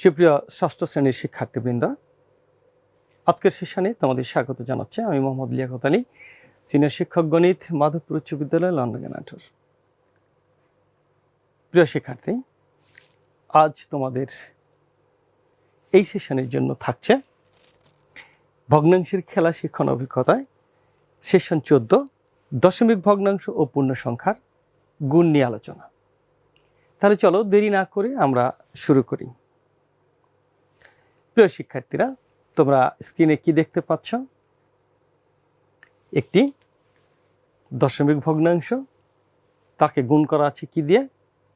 সুপ্রিয় ষষ্ঠ শ্রেণির শিক্ষার্থীবৃন্দ, আজকের সেশনে তোমাদের স্বাগত জানাচ্ছে। আমি মোহাম্মদ লিয়াকত আলী, সিনিয়র শিক্ষক গণিত, মাধবপুর উচ্চ বিদ্যালয়, লন্ডন নাটোর। প্রিয় শিক্ষার্থী, আজ তোমাদের এই সেশনের জন্য থাকছে ভগ্নাংশের খেলা শিক্ষণ অভিজ্ঞতায় সেশন চোদ্দ, দশমিক ভগ্নাংশ ও পূর্ণ সংখ্যার গুণ নিয়ে আলোচনা। তাহলে চলো দেরি না করে আমরা শুরু করি। প্রিয় শিক্ষার্থীরা, তোমরা স্ক্রিনে কি দেখতে পাচ্ছ? একটি দশমিক ভগ্নাংশ। তাকে গুণ করা আছে কি দিয়ে?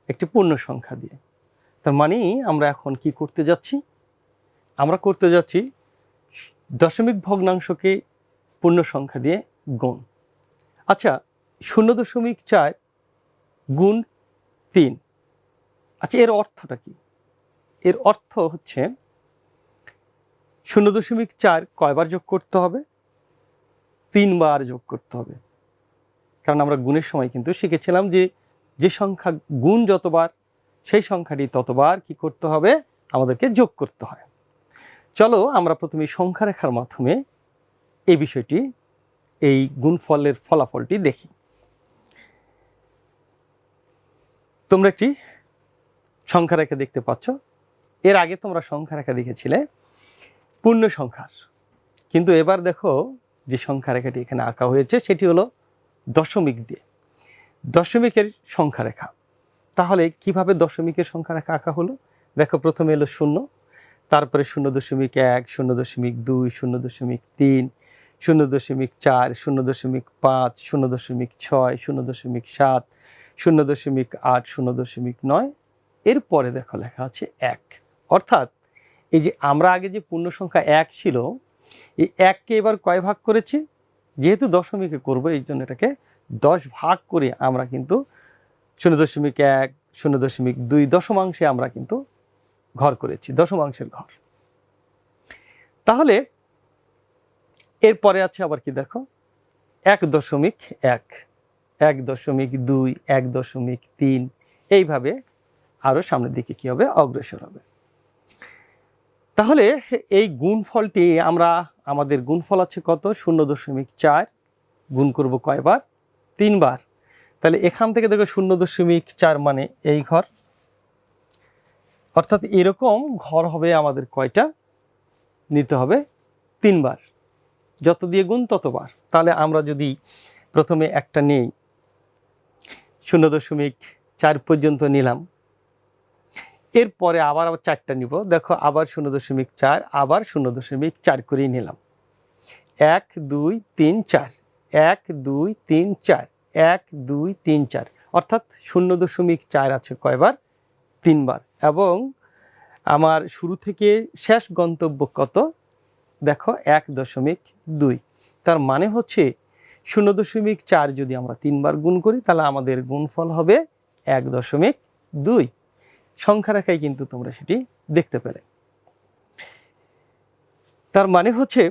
একটি পূর্ণ সংখ্যা দিয়ে। তার মানে আমরা এখন কি করতে যাচ্ছি? আমরা করতে যাচ্ছি দশমিক ভগ্নাংশকে পূর্ণ সংখ্যা দিয়ে গুণ। আচ্ছা শূন্য দশমিক চার গুণ তিন। আচ্ছা এর অর্থটা কি? এর অর্থ হচ্ছে শূন্য দশমিক চার কয়বার যোগ করতে হবে? তিনবার যোগ করতে হবে। কারণ আমরা গুণের সময় কিন্তু শিখেছিলাম যে যে সংখ্যা গুণ যতবার, সেই সংখ্যাটি ততবার কি করতে হবে? আমাদেরকে যোগ করতে হয়। চলো আমরা প্রথমে সংখ্যা রেখার মাধ্যমে এই বিষয়টি, এই গুণফলের ফলাফলটি দেখি। তোমরা একটি সংখ্যা রেখা দেখতে পাচ্ছ। এর আগে তোমরা সংখ্যা রেখা দেখেছিলে। পূর্ণ সংখ্যার। কিন্তু এবার দেখো যে সংখ্যা রেখাটি এখানে আঁকা হয়েছে, সেটি হলো দশমিক দিয়ে। দশমিকের সংখ্যা রেখা তাহলে কীভাবে দশমিকের সংখ্যা রেখা আঁকা হলো? দেখো প্রথমে এলো শূন্য, তারপরে শূন্য দশমিক এক, শূন্য দশমিক দুই, শূন্য দশমিক তিন, শূন্য দশমিক চার, শূন্য দশমিক পাঁচ, শূন্য দশমিক ছয়, শূন্য দশমিক সাত, শূন্য দশমিক আট, শূন্য দশমিক নয়। এরপরে দেখো লেখা আছে এক। অর্থাৎ এই যে আমরা আগে যে পূর্ণ সংখ্যা এক ছিল, এই এককে এবার কয় ভাগ করেছি? যেহেতু দশমিকে করব, এই জন্য এটাকে দশ ভাগ করে আমরা কিন্তু শূন্য দশমিক এক, শূন্য দশমিক দুই দশমাংশে আমরা কিন্তু ঘর করেছি, দশমাংশের ঘর। তাহলে এরপরে আছে আবার কি দেখো? এক দশমিক এক এক দশমিক দুই, এক দশমিক তিন, এইভাবে আরও সামনের দিকে কি হবে? অগ্রসর হবে। তাহলে এই গুণফলটি আমরা, আমাদের গুণফল আছে কত? শূন্য দশমিক চার। গুণ করব কয়বার? তিনবার। তাহলে এখান থেকে দেখো শূন্য দশমিক চার মানে এই ঘর। অর্থাৎ এরকম ঘর হবে আমাদের কয়টা? নিতে হবে তিনবার। যত দিয়ে গুণ, ততবার। তাহলে আমরা যদি প্রথমে একটা নেই, শূন্য দশমিক চার পর্যন্ত নিলাম এরপরে আবার আবার চারটা নিব। দেখো আবার শূন্য দশমিক চার, আবার শূন্য দশমিক চার করেই নিলাম। এক, দুই, তিন, চার। এক, দুই, তিন, চার। এক, দুই, তিন, চার। অর্থাৎ শূন্য দশমিক চার আছে কয়বার? তিনবার। এবং আমার শুরু থেকে শেষ গন্তব্য কত? দেখো এক দশমিক দুই। তার মানে হচ্ছে শূন্য দশমিক চার যদি আমরা তিনবার গুণ করি, তাহলে আমাদের গুণফল হবে এক দশমিক দুই। সংখ্যা রেখায় কিন্তু তোমরা সেটি দেখতে পেলে। তার মানে হচ্ছে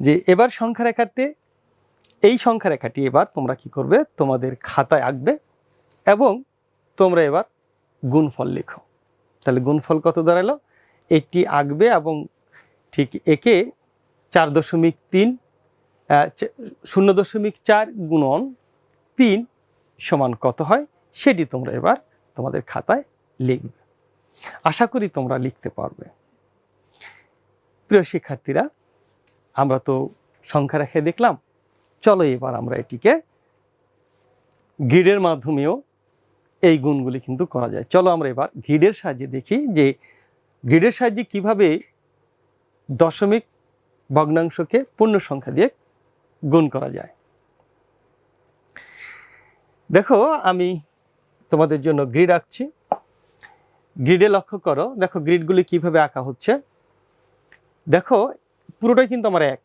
যে এবার সংখ্যা রেখাতে, এই সংখ্যা রেখাটি এবার তোমরা কি করবে? তোমাদের খাতায় আঁকবে এবং তোমরা এবার গুণফল লেখো। তাহলে গুণফল কত দাঁড়াল? এটি আঁকবে এবং ঠিক একে চার দশমিক তিন শূন্য দশমিক চার গুণন তিন সমান কত হয় সেটি তোমরা এবার তোমাদের খাতায় লিখবে। আশা করি তোমরা লিখতে পারবে। প্রিয় শিক্ষার্থীরা, আমরা তো সংখ্যা রেখে দেখলাম। চলো এবার আমরা এটিকে গ্রিডের মাধ্যমেও এই গুণগুলি কিন্তু করা যায়। চলো আমরা এবার গ্রিডের সাহায্যে দেখি যে গ্রিডের সাহায্যে কীভাবে দশমিক ভগ্নাংশকে পূর্ণ সংখ্যা দিয়ে গুণ করা যায়। দেখো, আমি তোমাদের জন্য গ্রিড আঁকছি। গ্রিডে লক্ষ্য করো, দেখো গ্রিডগুলি কীভাবে আঁকা হচ্ছে। দেখো, পুরোটাই কিন্তু আমার এক।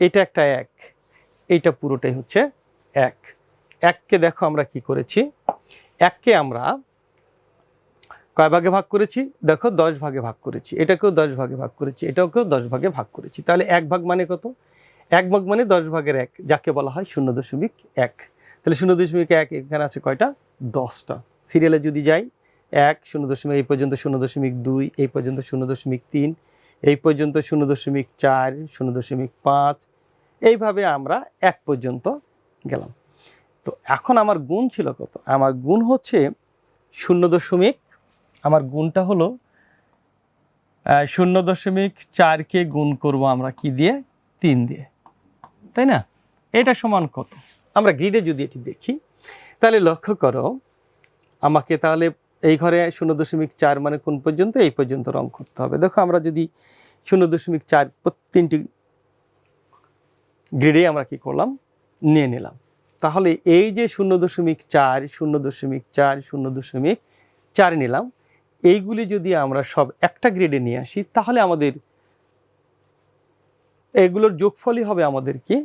এটা একটা এক, এইটা পুরোটাই হচ্ছে এক। এককে দেখো আমরা কি করেছি? এককে আমরা কয় ভাগে ভাগ করেছি? দেখো, দশ ভাগে ভাগ করেছি। এটাকেও দশ ভাগে ভাগ করেছি, এটাকেও দশ ভাগে ভাগ করেছি। তাহলে এক ভাগ মানে কত? এক ভাগ মানে দশ ভাগের এক, যাকে বলা হয় শূন্য দশমিক এক। তাহলে শূন্য দশমিক এক, এখানে আছে কয়টা? দশটা। সিরিয়ালে যদি যাই, এক, শূন্য দশমিক, এই পর্যন্ত শূন্য দশমিক দুই, এই পর্যন্ত শূন্য দশমিক তিন, এই পর্যন্ত শূন্য দশমিক চার, শূন্য দশমিক পাঁচ, এইভাবে আমরা এক পর্যন্ত গেলাম। তো এখন আমার গুণ ছিল কত? আমার গুণ হচ্ছে শূন্য দশমিক, আমার গুণটা হলো শূন্য দশমিক চারকে গুণ করব আমরা কি দিয়ে? তিন দিয়ে। তাই না? এটা সমান কত? আমরা গ্রিডে যদি এটি দেখি, তাহলে লক্ষ্য করো, আমাকে তাহলে এই ঘরে শূন্য দশমিক চার মানে কোন পর্যন্ত? এই পর্যন্ত রং করতে হবে। দেখো আমরা যদি শূন্য দশমিক চার তিনটি গ্রিডে আমরা কি করলাম? নিয়ে নিলাম। তাহলে এই যে শূন্য দশমিক চার, শূন্য দশমিক চার, শূন্য দশমিক চার নিলাম, এইগুলি যদি আমরা সব একটা গ্রেডে নিয়ে আসি, তাহলে আমাদের এগুলোর যোগফলই হবে আমাদের কি?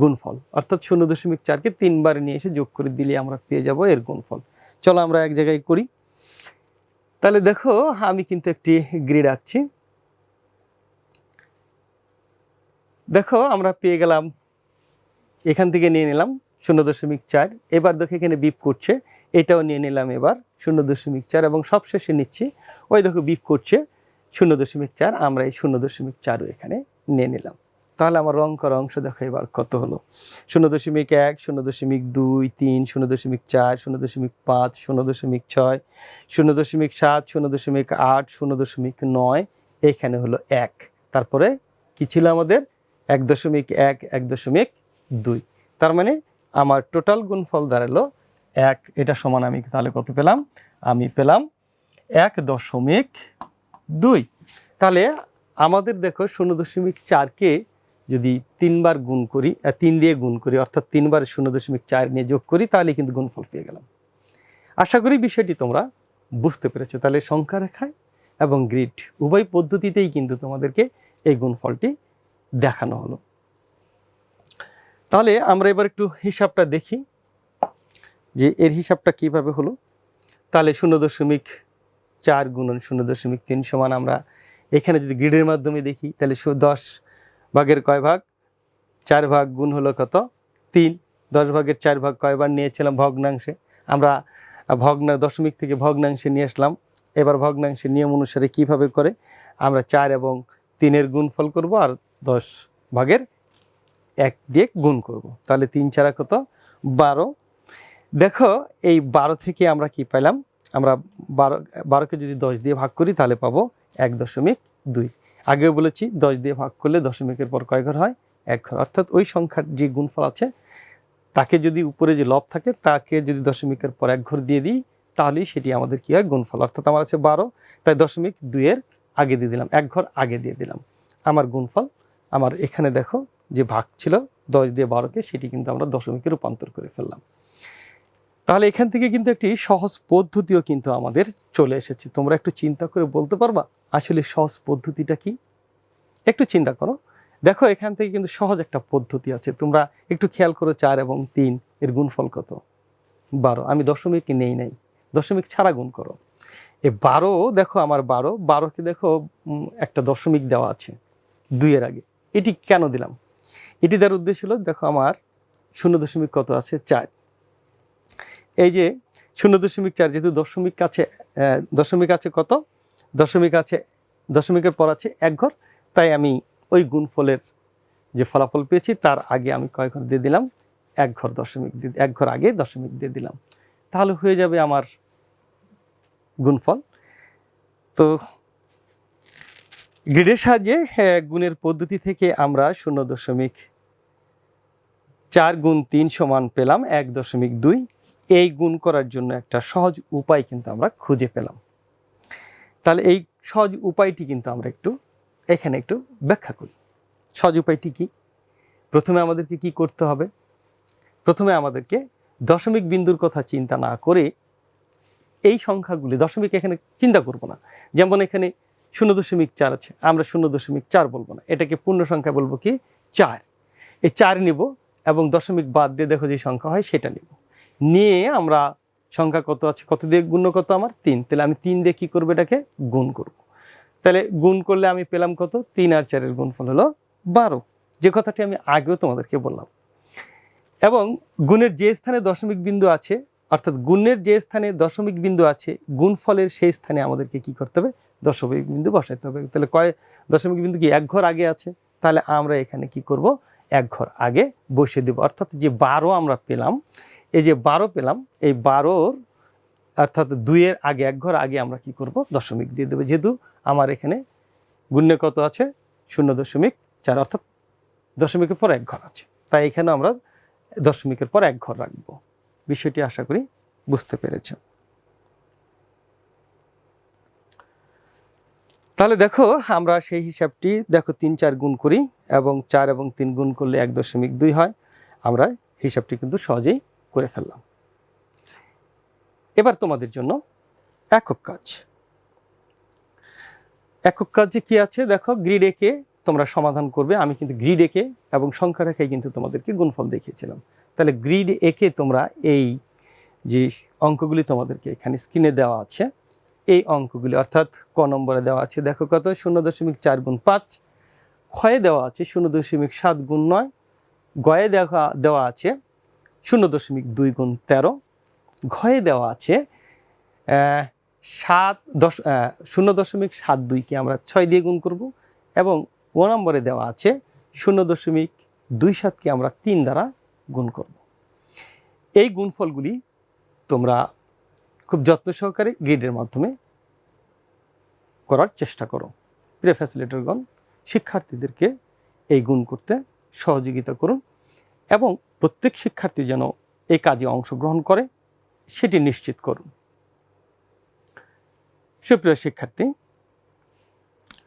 গুণফল। অর্থাৎ শূন্য দশমিক চারকে তিনবার নিয়ে এসে যোগ করে দিলে আমরা পেয়ে যাব এর গুণফল। চলো আমরা এক জায়গায় করি। তাহলে দেখো, আমি কিন্তু একটি গ্রিড আঁকছি। দেখো, আমরা পেয়ে গেলাম, এখান থেকে নিয়ে নিলাম শূন্য দশমিক চার। এবার দেখো, এখানে বিপ করছে, এটাও নিয়ে নিলাম এবার শূন্য দশমিক চার এবং সবশেষে নিচ্ছি, ওই দেখো বিপ করছে, শূন্য দশমিক চার, আমরা এই শূন্য দশমিক চারও এখানে নিয়ে নিলাম। তাহলে আমার রং করা অংশ দেখো এবার কত হলো। শূন্য দশমিক এক, শূন্য দশমিক দুই, তিন, শূন্য দশমিক চার, শূন্য দশমিক পাঁচ, শূন্য দশমিক ছয়, শূন্য দশমিক সাত, শূন্য দশমিক আট, শূন্য দশমিক নয় এইখানে হলো এক। তারপরে কি ছিল আমাদের? এক দশমিক এক এক দশমিক দুই। তার মানে আমার টোটাল গুণফল দাঁড়াল এক। এটা সমান আমি তাহলে কত পেলাম? আমি পেলাম এক দশমিক দুই। তাহলে আমাদের দেখো শূন্য দশমিক চারকে যদি তিনবার গুণ করি তিন দিয়ে গুণ করি, অর্থাৎ তিনবার শূন্য দশমিক চার নিয়ে যোগ করি, তাহলে কিন্তু গুণফল পেয়ে গেলাম। আশা করি বিষয়টি তোমরা বুঝতে পেরেছ। তাহলে সংখ্যা রেখায় এবং গ্রিড উভয় পদ্ধতিতেই কিন্তু তোমাদেরকে এই গুণফলটি দেখানো হলো। তাহলে আমরা এবার একটু হিসাবটা দেখি যে এর হিসাবটা কীভাবে হলো। তাহলে শূন্য দশমিক চার গুণন শূন্য দশমিক তিন সমান আমরা এখানে যদি গ্রিডের মাধ্যমে দেখি, তাহলে দশ ভাগের কয় ভাগ? চার ভাগ গুণ হলো কত? তিন। দশ ভাগের চার ভাগ কয়বার নিয়েছিলাম ভগ্নাংশে? আমরা ভগ্না দশমিক থেকে ভগ্নাংশে নিয়ে আসলাম। এবার ভগ্নাংশের নিয়ম অনুসারে কীভাবে করে? আমরা চার এবং তিনের গুণফল করব আর দশ ভাগের এক দিয়ে গুণ করব। তাহলে তিন চারা কত? বারো। দেখো, এই বারো থেকে আমরা কি পেলাম আমরা বারো, বারোকে যদি দশ দিয়ে ভাগ করি, তাহলে পাবো এক দশমিক দুই। আগেও বলেছি, দশ দিয়ে ভাগ করলে দশমিকের পর কয় ঘর হয়? এক ঘর। অর্থাৎ ওই সংখ্যার যে গুণফল আছে, তাকে যদি উপরে যে লব থাকে, তাকে যদি দশমিকের পর এক ঘর দিয়ে দিই, তাহলেই সেটি আমাদের কি হয়? গুণফল। অর্থাৎ আমার আছে বারো, তাই দশমিক দুইয়ের আগে দিয়ে দিলাম। এক ঘর আগে দিয়ে দিলাম। আমার গুণফল, আমার এখানে দেখো যে ভাগ ছিল, দশ দিয়ে বারোকে সেটি কিন্তু আমরা দশমিকে রূপান্তর করে ফেললাম। তাহলে এখান থেকে কিন্তু একটি সহজ পদ্ধতিও কিন্তু আমাদের চলে এসেছে। তোমরা একটু চিন্তা করে বলতে পারবা আসলে সহজ পদ্ধতিটা কি? একটু চিন্তা করো। দেখো, এখান থেকে কিন্তু সহজ একটা পদ্ধতি আছে। তোমরা একটু খেয়াল করো, চার এবং তিন এর গুণফল কত? বারো। আমি দশমিক নেই নাই। দশমিক ছাড়া গুণ করো। এ বারো, দেখো আমার বারো। বারোকে দেখো একটা দশমিক দেওয়া আছে দুইয়ের আগে। এটি কেন দিলাম? এটি দেওয়ার উদ্দেশ্য হলো, দেখো আমার শূন্য দশমিক কত আছে? চার। এই যে শূন্য দশমিক চার যেহেতু দশমিক কাছে দশমিক আছে কত? দশমিক আছে দশমিকের পর আছে এক ঘর। তাই আমি ওই গুণফলের যে ফলাফল পেয়েছি তার আগে আমি কয় ঘর দিয়ে দিলাম? এক ঘর দশমিক দিয়ে এক ঘর আগে দশমিক দিয়ে দিলাম। তাহলে হয়ে যাবে আমার গুণফল। তো গ্রিডের সাহায্যে হ্যাঁ, গুণের পদ্ধতি থেকে আমরা শূন্য দশমিক চার গুণ তিন সমান পেলাম এক দশমিক দুই। এই গুণ করার জন্য একটা সহজ উপায় কিন্তু আমরা খুঁজে পেলাম। তাহলে এই সহজ উপায়টি কিন্তু আমরা একটু এখানে একটু ব্যাখ্যা করি। সহজ উপায়টি কি? প্রথমে আমাদেরকে কি করতে হবে? প্রথমে আমাদেরকে দশমিক বিন্দুর কথা চিন্তা না করে এই সংখ্যাগুলি, দশমিক এখানে চিন্তা করব না। যেমন এখানে শূন্য দশমিক চার আছে, আমরা শূন্য দশমিক চার বলব না। এটাকে পূর্ণ সংখ্যা বলব কি? চার। এই চার নিব এবং দশমিক বাদ দিয়ে দেখো যে সংখ্যা হয় সেটা নিব। নিয়ে আমরা সংখ্যা কত আছে? কত দিয়ে গুণ কত আমার? তিন। তাহলে আমি তিন দিয়ে কী করব এটাকে? গুণ করব। তাহলে গুণ করলে আমি পেলাম কত? তিন আর চারের গুণফল হলো বারো। যে কথাটি আমি আগেও তোমাদেরকে বললাম। এবং গুণের যে স্থানে দশমিক বিন্দু আছে, অর্থাৎ গুণের যে স্থানে দশমিক বিন্দু আছে, গুণফলের সেই স্থানে আমাদেরকে কি করতে হবে? দশমিক বিন্দু বসাইতে হবে। তাহলে কয় দশমিক বিন্দু কি? এক ঘর আগে আছে। তাহলে আমরা এখানে কি করব? এক ঘর আগে বসিয়ে দেব। অর্থাৎ যে বারো আমরা পেলাম এই যে বারো পেলাম, এই বারোর অর্থাৎ দুইয়ের আগে, এক ঘর আগে আমরা কি করব? দশমিক দিয়ে দেবো। যেহেতু আমার এখানে গুণ্যে কত আছে? শূন্য দশমিক চার, অর্থাৎ দশমিকের পর এক ঘর আছে। তাই এখানে আমরা দশমিকের পর এক ঘর রাখব। বিষয়টি আশা করি বুঝতে পেরেছ। তাহলে দেখো, আমরা সেই হিসাবটি দেখো তিন, চার গুণ করি এবং চার এবং তিন গুণ করলে এক দশমিক দুই হয়। আমরা হিসাবটি কিন্তু সহজেই করে ফেললাম। এবার তোমাদের জন্য একক কাজ। একক কাজে কি আছে দেখো গ্রিড একে তোমরা সমাধান করবে। আমি কিন্তু গ্রিড একে এবং সংখ্যা রেখায় কিন্তু তোমাদেরকে গুণফল দেখিয়েছিলাম। তাহলে গ্রিড একে তোমরা এই যে অঙ্কগুলি তোমাদেরকে এখানে স্ক্রিনে দেওয়া আছে, এই অঙ্কগুলি অর্থাৎ ক নম্বরে দেওয়া আছে, দেখো কত? শূন্য দশমিক চার গুণ পাঁচ। ক্ষয়ে দেওয়া আছে শূন্য দশমিক সাত গুণ নয়। গয়ে দেওয়া দেওয়া আছে শূন্য দশমিক দুই গুণ তেরো। ঘয়ে দেওয়া আছে সাত দশ শূন্য দশমিক সাত দুইকে আমরা ছয় দিয়ে গুণ করব এবং ও নম্বরে দেওয়া আছে শূন্য দশমিক দুই সাতকে আমরা তিন দ্বারা গুণ করব। এই গুণফলগুলি তোমরা খুব যত্ন সহকারে গ্রিডের মাধ্যমে করার চেষ্টা করো। প্রিয় ফ্যাসিলিটারগণ শিক্ষার্থীদেরকে এই গুণ করতে সহযোগিতা করুন এবং প্রত্যেক শিক্ষার্থী যেন এই কাজে অংশগ্রহণ করে, সেটি নিশ্চিত করুন। সুপ্রিয় শিক্ষার্থী,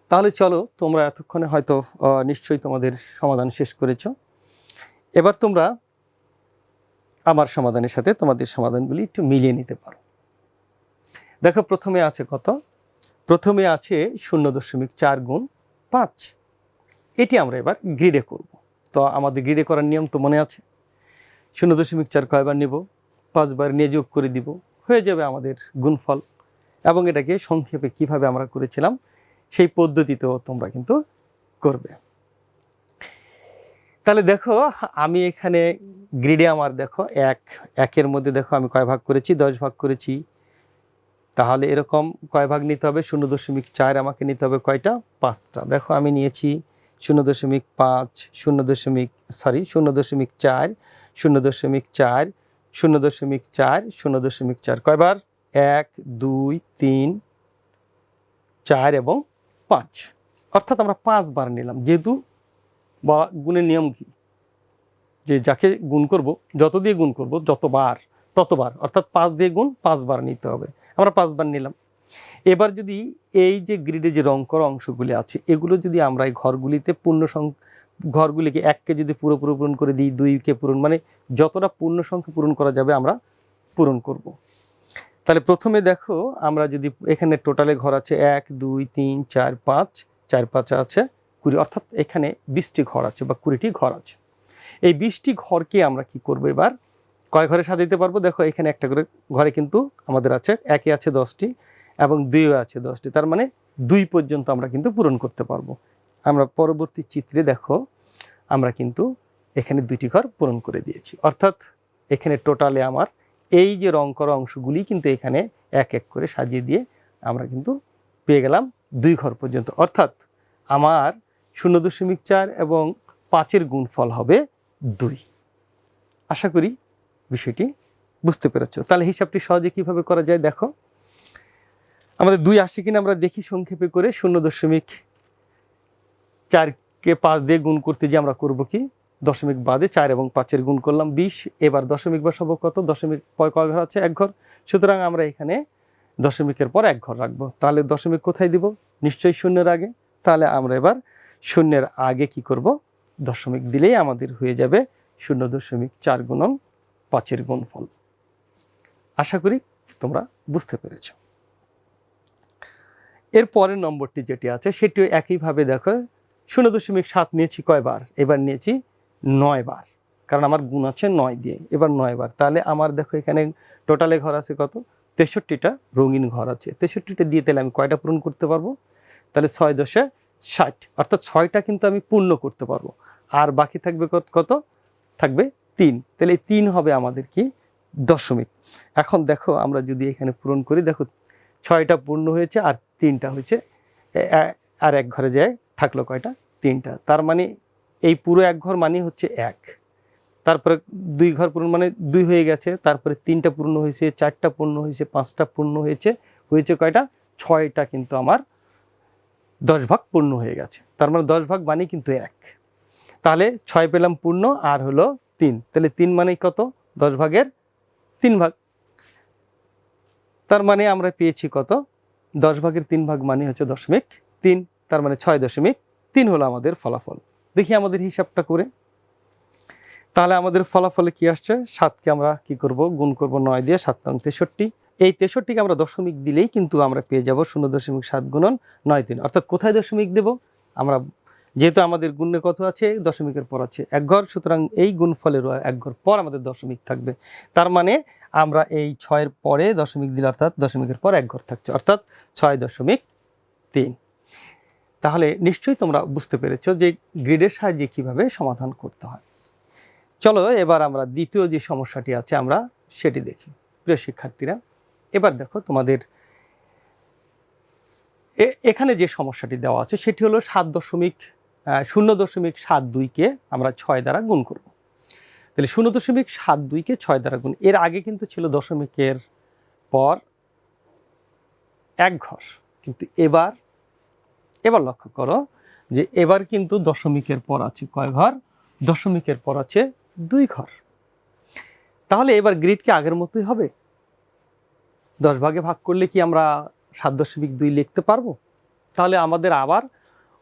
তাহলে চলো তোমরা এতক্ষণে হয়তো নিশ্চয়ই তোমাদের সমাধান শেষ করেছ। এবার তোমরা আমার সমাধানের সাথে তোমাদের সমাধানগুলি একটু মিলিয়ে নিতে পারো। দেখো, প্রথমে আছে কত? প্রথমে আছে শূন্য দশমিক চার গুণ পাঁচ। এটি আমরা এবার গ্রিডে করব। তো আমাদের গ্রিডে করার নিয়ম তো মনে আছে? শূন্য দশমিক চার কয়বার নেব, পাঁচবার নিয়ে যোগ করে দিব, হয়ে যাবে আমাদের গুণফল। এবং এটাকে সংক্ষেপে কীভাবে আমরা করেছিলাম, সেই পদ্ধতিতেও তোমরা কিন্তু করবে। তাহলে দেখো, আমি এখানে গ্রিডে আমার দেখো এক, একের মধ্যে দেখো আমি কয় ভাগ করেছি? দশ ভাগ করেছি। তাহলে এরকম কয় ভাগ নিতে হবে? শূন্য দশমিক চার আমাকে নিতে হবে কয়টা? পাঁচটা। দেখো আমি নিয়েছি শূন্য দশমিক পাঁচ, শূন্য দশমিক সরি শূন্য দশমিক চার, শূন্য দশমিক চার, শূন্য দশমিক চার, শূন্য দশমিক চার। কয়বার? এক, দুই, তিন, চার এবং পাঁচ। অর্থাৎ আমরা পাঁচবার নিলাম। যেহেতু বা গুণের নিয়ম কি? যে যাকে গুণ করব, যত দিয়ে গুণ করব, যতবার, ততবার। অর্থাৎ পাঁচ দিয়ে গুণ পাঁচবার নিতে হবে। আমরা পাঁচবার নিলাম। এবার যদি এই যে গ্রিডে যে রং করা অংশগুলি আছে, এগুলো যদি আমরা এই ঘরগুলিতে পূর্ণ সং, ঘরগুলিকে এককে যদি পুরোপুরি পূরণ করে দিই দুইকে পূরণ মানে যতটা পূর্ণ সংখ্যা পূরণ করা যাবে আমরা পূরণ করব। তাহলে প্রথমে দেখো আমরা যদি এখানে টোটালে ঘর আছে এক, দুই, তিন, চার, পাঁচ চার, পাঁচ আছে কুড়ি, অর্থাৎ এখানে বিশটি ঘর আছে বা কুড়িটি ঘর আছে। এই বিশটি ঘরকে আমরা কি করব এবার? কয় ঘরে সাজাইতে পারব? দেখো এখানে একটা করে ঘরে কিন্তু আমাদের আছে, একে আছে দশটি এবং দুইও আছে দশটি। তার মানে দুই পর্যন্ত আমরা কিন্তু পূরণ করতে পারব। আমরা পরবর্তী চিত্রে দেখো, আমরা কিন্তু এখানে দুইটি ঘর পূরণ করে দিয়েছি। অর্থাৎ এখানে টোটালে আমার এই যে রং করা অংশগুলি কিন্তু এখানে এক এক করে সাজিয়ে দিয়ে আমরা কিন্তু পেয়ে গেলাম দুই ঘর পর্যন্ত। অর্থাৎ আমার শূন্য দশমিক চার এবং পাঁচের গুণফল হবে দুই। আশা করি বিষয়টি বুঝতে পেরেছ। তাহলে হিসাবটি সহজে কীভাবে করা যায় দেখো। আমাদের দুই আসছে কিনা আমরা দেখি সংক্ষেপে করে শূন্য দশমিক চারকে পাঁচ দিয়ে গুণ করতে যে আমরা করব কি? দশমিক বাদে চার এবং পাঁচের গুণ করলাম বিশ। এবার দশমিক বসাবো কত? দশমিক কয় ঘর আছে? এক ঘর। সুতরাং আমরা এখানে দশমিকের পর এক ঘর রাখব। তাহলে দশমিক কোথায় দিব? নিশ্চয়ই শূন্যের আগে। তাহলে আমরা এবার শূন্যের আগে কি করব? দশমিক দিলেই আমাদের হয়ে যাবে শূন্য দশমিক চার গুণন পাঁচের গুণফল। আশা করি তোমরা বুঝতে পেরেছ। এর পরের নম্বরটি যেটি আছে, সেটিও একইভাবে দেখো, শূন্য দশমিক সাত নিয়েছি কয়বার? এবার নিয়েছি নয় বার কারণ আমার গুণ আছে নয় দিয়ে। এবার নয় বার তাহলে আমার দেখো এখানে টোটালে ঘর আছে কত? তেষট্টিটা রঙিন ঘর আছে। তেষট্টিটা দিয়ে তাহলে আমি কয়টা পূরণ করতে পারব? তাহলে ছয় দশে ষাট। অর্থাৎ ছয়টা কিন্তু আমি পূর্ণ করতে পারব। আর বাকি থাকবে কত কত? থাকবে তিন। তাহলে এই তিন হবে আমাদের কি? দশমিক। এখন দেখো, আমরা যদি এখানে পূরণ করি, দেখো ছয়টা পূর্ণ হয়েছে আর তিনটা হয়েছে। আর এক ঘরে যায়, থাকল কয়টা? তিনটা। তার মানে এই পুরো এক ঘর মানে হচ্ছে এক। তারপরে দুই ঘর পূর্ণ মানে দুই হয়ে গেছে, তারপরে তিনটা পূর্ণ হয়েছে, চারটা পূর্ণ হয়েছে, পাঁচটা পূর্ণ হয়েছে। হয়েছে কয়টা? ছয়টা কিন্তু আমার দশ ভাগ পূর্ণ হয়ে গেছে। তার মানে দশ ভাগ মানে কিন্তু এক। তাহলে ছয় পেলাম পূর্ণ, আর হলো তিন। তাহলে তিন মানে কত? দশ ভাগের তিন ভাগ। তার মানে আমরা পেয়েছি কত? দশ ভাগের তিন ভাগ মানে হচ্ছে দশমিক তিন, তার মানে ছয় দশমিক তিন হলো আমাদের ফলাফল। দেখি আমাদের হিসাবটা করে। তাহলে আমাদের ফলাফলে কি আসছে? সাতকে আমরা কি করব? গুণ করব নয় দিয়ে সাত তেষট্টি। এই তেষট্টিকে আমরা দশমিক দিলেই কিন্তু আমরা পেয়ে যাব শূন্য দশমিক সাত গুণন নয় তিন। অর্থাৎ কোথায় দশমিক দেব? আমরা যেহেতু আমাদের গুণে কত আছে? দশমিকের পর আছে। এক ঘর, সুতরাং এই গুণফলেরও এক ঘর পর আমাদের দশমিক থাকবে। তার মানে আমরা এই ছয়ের পরে দশমিক দিলে অর্থাৎ দশমিকের পর এক ঘর থাকছে, অর্থাৎ ছয় দশমিক তিন। তাহলে নিশ্চয়ই তোমরা বুঝতে পেরেছ যে গ্রিডের সাহায্যে কীভাবে সমাধান করতে হয়। চলো এবার আমরা দ্বিতীয় যে সমস্যাটি আছে আমরা সেটি দেখি। প্রিয় শিক্ষার্থীরা, এবার দেখো তোমাদের এখানে যে সমস্যাটি দেওয়া আছে সেটি হলো সাত দশমিক শূন্য দশমিক সাত দুইকে আমরা ছয় দ্বারা গুণ করব। তাহলে শূন্য দশমিক সাত দুইকে ছয় দ্বারা গুণ, এর আগে কিন্তু ছিল দশমিকের পর এক ঘর। কিন্তু এবার এবার লক্ষ্য করো যে এবার কিন্তু দশমিকের পর আছে কয় ঘর? দশমিকের পর আছে দুই ঘর। তাহলে এবার গ্রিড কি আগের মতোই হবে? দশ ভাগে ভাগ করলে কি আমরা সাত দশমিক দুই লিখতে পারব? তাহলে আমাদের আবার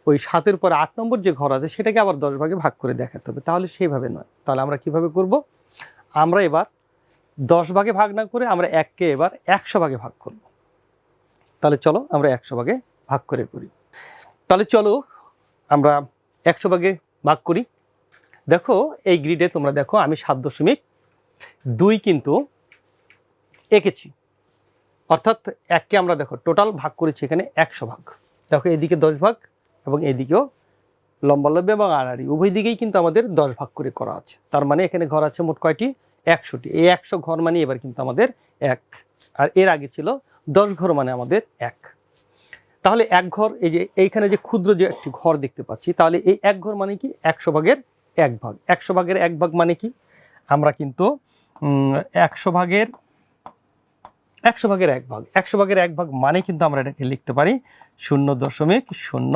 ওই সাতের পরে আট নম্বর যে ঘর আছে, সেটাকে আবার দশ ভাগে ভাগ করে দেখাতে হবে। তাহলে সেইভাবে নয়। তাহলে আমরা কীভাবে করব? আমরা এবার দশ ভাগে ভাগ না করে আমরা এককে এবার একশো ভাগে ভাগ করব। তাহলে চলো আমরা একশো ভাগে ভাগ করে করি। তাহলে চলো আমরা একশো ভাগে ভাগ করি। দেখো, এই গ্রিডে তোমরা দেখো, আমি সাত দশমিক দুই কিন্তু এঁকেছি। অর্থাৎ এককে আমরা দেখো, টোটাল ভাগ করেছি এখানে একশো ভাগ। দেখো, এদিকে দশ ভাগ এবং এদিকেও লম্বালম্বী এবং আড়াআড়ি। উভয় দিকেই কিন্তু আমাদের দশ ভাগ করে করা আছে। তার মানে এখানে ঘর আছে মোট কয়টি? একশোটি। এই একশো ঘর মানে এবার কিন্তু আমাদের এক। আর এর আগে ছিল দশ ঘর মানে আমাদের এক। তাহলে এক ঘর, এই যে এইখানে যে ক্ষুদ্র যে একটি ঘর দেখতে পাচ্ছি, তাহলে এই এক ঘর মানে কি? একশো ভাগের এক ভাগ। একশো ভাগের এক ভাগ মানে কি? আমরা কিন্তু একশো ভাগের একশো ভাগের এক ভাগ। একশো ভাগের এক ভাগ মানে কিন্তু আমরা এটাকে লিখতে পারি শূন্য দশমিক শূন্য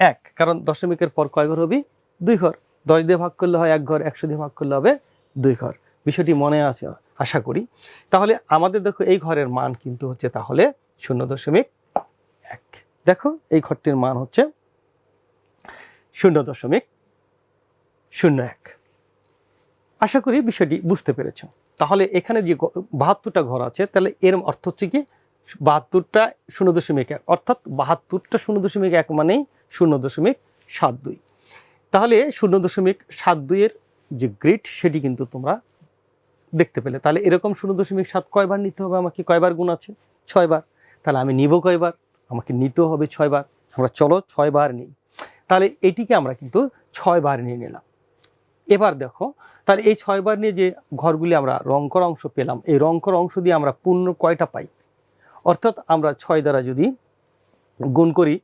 এক, কারণ দশমিকের পর কয় ঘর হবে? দুই ঘর। দশ দিয়ে ভাগ করলে হয় এক ঘর, একশো দিয়ে ভাগ করলে হবে দুই ঘর। বিষয়টি মনে আছে, আশা করি। তাহলে আমাদের দেখো এই ঘরের মান কিন্তু হচ্ছে তাহলে শূন্য দশমিক এক। দেখো এই ঘরটির মান হচ্ছে শূন্য দশমিক শূন্য এক। আশা করি বিষয়টি বুঝতে পেরেছ। তাহলে এখানে যে বাহাত্তরটা ঘর আছে, তাহলে এর অর্থ হচ্ছে কি? বাহাত্তরটা শূন্য দশমিক এক, অর্থাৎ বাহাত্তরটা শূন্য দশমিক এক মানেই শূন্য দশমিক সাত দুই। তাহলে শূন্য দশমিক সাত দুইয়ের যে গ্রিড, সেটি কিন্তু তোমরা দেখতে পেলে। তাহলে এরকম শূন্য দশমিক সাত কয়বার নিতে হবে? আমাকে কয়বার গুণ আছে? ছয়বার। তাহলে আমি নিব কয়বার? আমাকে নিতেও হবে ছয়বার। আমরা চলো ছয়বার নিই। তাহলে এটিকে আমরা কিন্তু ছয়বার নিয়ে নিলাম। এবার দেখো, তাহলে এই ছয়বার নিয়ে যে ঘরগুলি আমরা রং করা অংশ পেলাম, এই রং করা অংশ দিয়ে আমরা পূর্ণ কয়টা পাই? অর্থাৎ আমরা ছয় দ্বারা যদি গুণ করি,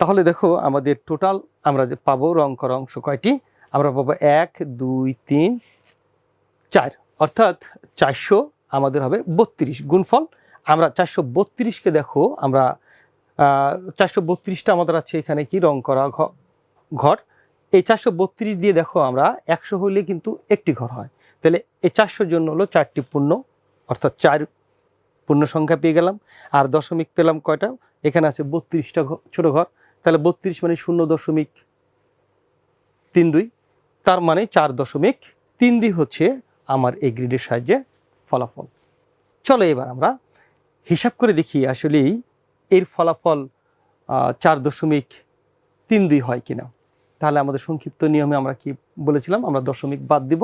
তাহলে দেখো আমাদের টোটাল আমরা যে পাবো রং করা অংশ কয়টি? আমরা পাবো এক, দুই, তিন, চার। অর্থাৎ চারশো আমাদের হবে বত্রিশ গুণফল। আমরা চারশো বত্রিশকে দেখো, আমরা চারশো বত্রিশটা আমাদের আছে এখানে কি? রং করা ঘর। এই চারশো বত্রিশ দিয়ে দেখো আমরা একশো হলে কিন্তু একটি ঘর হয়। তাহলে এই চারশোর জন্য হলো চারটি পূর্ণ, অর্থাৎ চার পূর্ণ সংখ্যা পেয়ে গেলাম। আর দশমিক পেলাম কয়টা? এখানে আছে বত্রিশটা ছোট ঘর। তাহলে বত্রিশ মানে শূন্য দশমিক তিন দুই। তার মানে চার দশমিক তিন দুই হচ্ছে আমার এই গ্রিডের সাহায্যে ফলাফল। চলো এবার আমরা হিসাব করে দেখি আসলেই এর ফলাফল চার দশমিক তিন দুই হয় কিনা। তাহলে আমাদের সংক্ষিপ্ত নিয়মে আমরা কি বলেছিলাম? আমরা দশমিক বাদ দিব।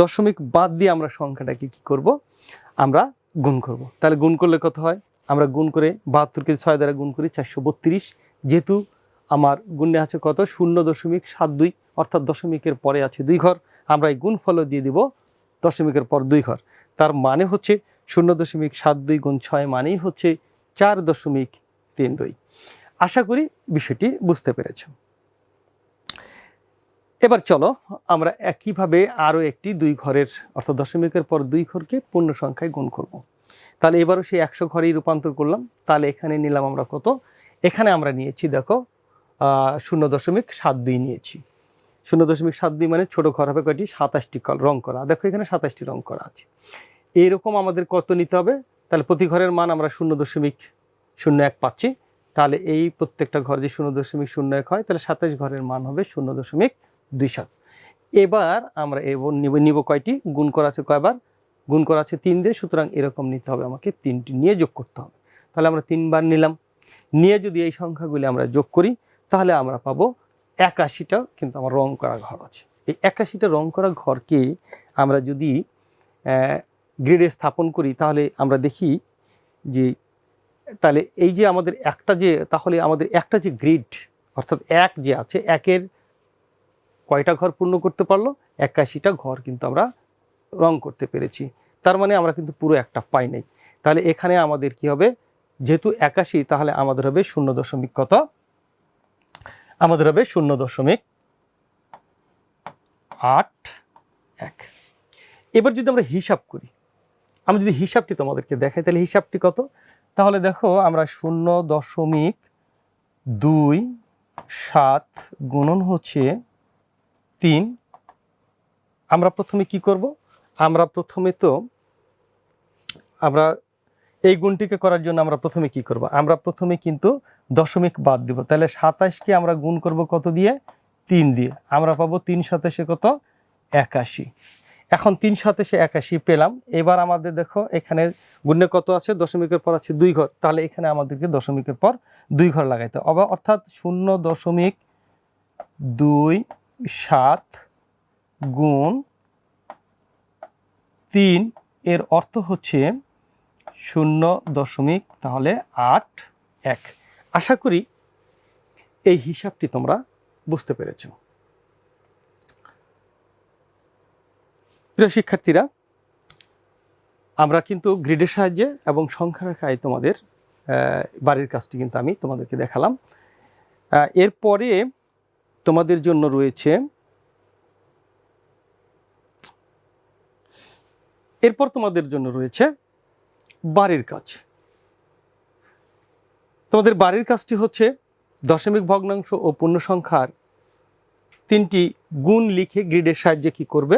দশমিক বাদ দিয়ে আমরা সংখ্যাটাকে কি করব? আমরা গুণ করব। তাহলে গুণ করলে কত হয়? আমরা গুণ করে বাহাত্তরকে ছয় দ্বারা গুণ করি চারশো বত্রিশ। যেহেতু আমার গুণে আছে কত? শূন্য দশমিক সাত দুই, অর্থাৎ দশমিকের পরে আছে দুই ঘর। আমরা এই গুণ ফলও দিয়ে দিব দশমিকের পর দুই ঘর। তার মানে হচ্ছে শূন্য দশমিক সাত দুই গুণ ছয় মানেই হচ্ছে চার দশমিক তিন দুই। আশা করি বিষয়টি বুঝতে পেরেছ। এবার চলো আমরা একইভাবে আরও একটি দুই ঘরের, অর্থাৎ দশমিকের পর দুই ঘরকে পূর্ণ সংখ্যায় গুণ করব। তাহলে এবারও সেই একশো ঘরেই রূপান্তর করলাম। তাহলে এখানে নিলাম আমরা কত? এখানে আমরা নিয়েছি, দেখো শূন্য দশমিক সাত দুই নিয়েছি। শূন্য দশমিক সাত দুই মানে ছোটো ঘর হবে কয়টি? সাতাশটি কল, রং করা। দেখো এখানে সাতাশটি রং করা আছে। এইরকম আমাদের কত নিতে হবে? তাহলে প্রতি ঘরের মান আমরা শূন্য দশমিক শূন্য এক পাচ্ছি। তাহলে এই প্রত্যেকটা ঘর যে শূন্য দশমিক শূন্য এক হয়, তাহলে সাতাশ ঘরের মান হবে শূন্য দশমিক দুই সাত। এবার আমরা এবার নিব নিব কয়টি? গুণ করা আছে কয়বার? গুণ করা আছে তিন দিয়ে, সুতরাং এরকম নিতে হবে আমাকে, তিনটি নিয়ে যোগ করতে হবে। তাহলে আমরা তিনবার নিলাম। নিয়ে যদি এই সংখ্যাগুলি আমরা যোগ করি, তাহলে আমরা পাবো একাশিটা, কিন্তু আমার রং করা ঘর আছে। এই একাশিটা রং করা ঘরকে আমরা যদি গ্রিডে স্থাপন করি, তাহলে আমরা দেখি যে, তাহলে এই যে আমাদের একটা যে, তাহলে আমাদের একটা যে গ্রিড, অর্থাৎ এক যে আছে, একের কয়টা ঘর পূর্ণ করতে পারল? একাশিটা ঘর কিন্তু আমরা রং করতে পেরেছি। তার মানে আমরা কিন্তু পুরো একটা পাই নাই। তাহলে এখানে আমাদের কি হবে? যেহেতু একাশি, তাহলে আমাদের হবে শূন্য দশমিক কত? আমাদের হবে শূন্য দশমিক আট এক। এবার যদি আমরা হিসাব করি, আমি যদি হিসাবটি তোমাদেরকে দেখাই, তাহলে হিসাবটি কত? তাহলে দেখো, আমরা শূন্য দশমিক দুই সাত গুণন হচ্ছে তিন, আমরা প্রথমে কি করব? আমরা প্রথমে তো আমরা এই গুণটিকে করার জন্য আমরা প্রথমে কি করব? আমরা প্রথমে কিন্তু দশমিক বাদ দিব। তাহলে সাতাশকে আমরা গুণ করব কত দিয়ে? তিন দিয়ে। আমরা পাবো তিন সাতাশে কত? একাশি। এখন তিন সাতাশে একাশি পেলাম। এবার আমাদের দেখো, এখানে গুণে কত আছে? দশমিকের পর আছে দুই ঘর। তাহলে এখানে আমাদেরকে দশমিকের পর দুই ঘর লাগাইতে হবে। অর্থাৎ শূন্য দশমিক দুই সাত গুণ তিন এর অর্থ হচ্ছে শূন্য দশমিক, তাহলে আট, এক। আশা করি এই হিসাবটি তোমরা বুঝতে পেরেছ। প্রিয় শিক্ষার্থীরা, আমরা কিন্তু গ্রিডের সাহায্যে এবং সংখ্যা রেখায় তোমাদের বাড়ির কাজটি কিন্তু আমি তোমাদেরকে দেখালাম। এরপরে তোমাদের জন্য রয়েছে। এরপর তোমাদের জন্য রয়েছে বাড়ির কাজ। তোমাদের বাড়ির কাজটি হচ্ছে দশমিক ভগ্নাংশ ও পূর্ণ সংখ্যার তিনটি গুণ লিখে গ্রিডের সাহায্যে কি করবে?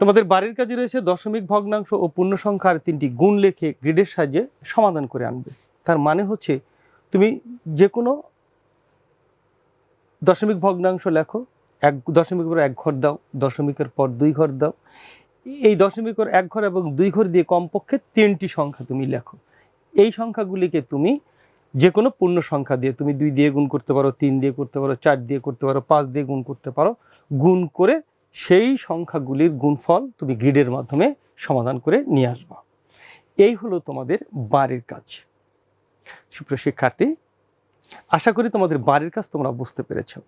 তোমাদের বাড়ির কাজে রয়েছে দশমিক ভগ্নাংশ ও পূর্ণ সংখ্যার তিনটি গুণ লিখে গ্রিডের সাহায্যে সমাধান করে আনবে। তার মানে হচ্ছে তুমি যে কোনো দশমিক ভগ্নাংশ লেখো, এক দশমিকের পর এক ঘর দাও, দশমিকের পর দুই ঘর দাও। এই দশমিকের এক ঘর এবং দুই ঘর দিয়ে কমপক্ষে তিনটি সংখ্যা তুমি লেখো। এই সংখ্যাগুলিকে তুমি যে কোনো পূর্ণ সংখ্যা দিয়ে তুমি দুই দিয়ে গুণ করতে পারো, তিন দিয়ে করতে পারো, চার দিয়ে করতে পারো, পাঁচ দিয়ে গুণ করতে পারো, গুণ করে সেই সংখ্যাগুলির গুণফল তুমি গ্রিডের মাধ্যমে সমাধান করে নিয়ে আসবা। এই হলো তোমাদের বাড়ির কাজ। সুপ্রিয় শিক্ষার্থী, আশা করি তোমাদের বাড়ির কাজ তোমরা বুঝতে পেরেছ।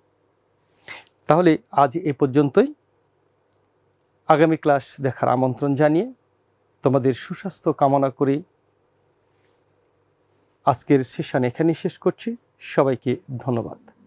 তাহলে আজ এ পর্যন্তই। আগামী ক্লাস দেখার আমন্ত্রণ জানিয়ে তোমাদের সুস্বাস্থ্য কামনা করি। আজকের সেশন এখানেই শেষ করছি। সবাইকে ধন্যবাদ।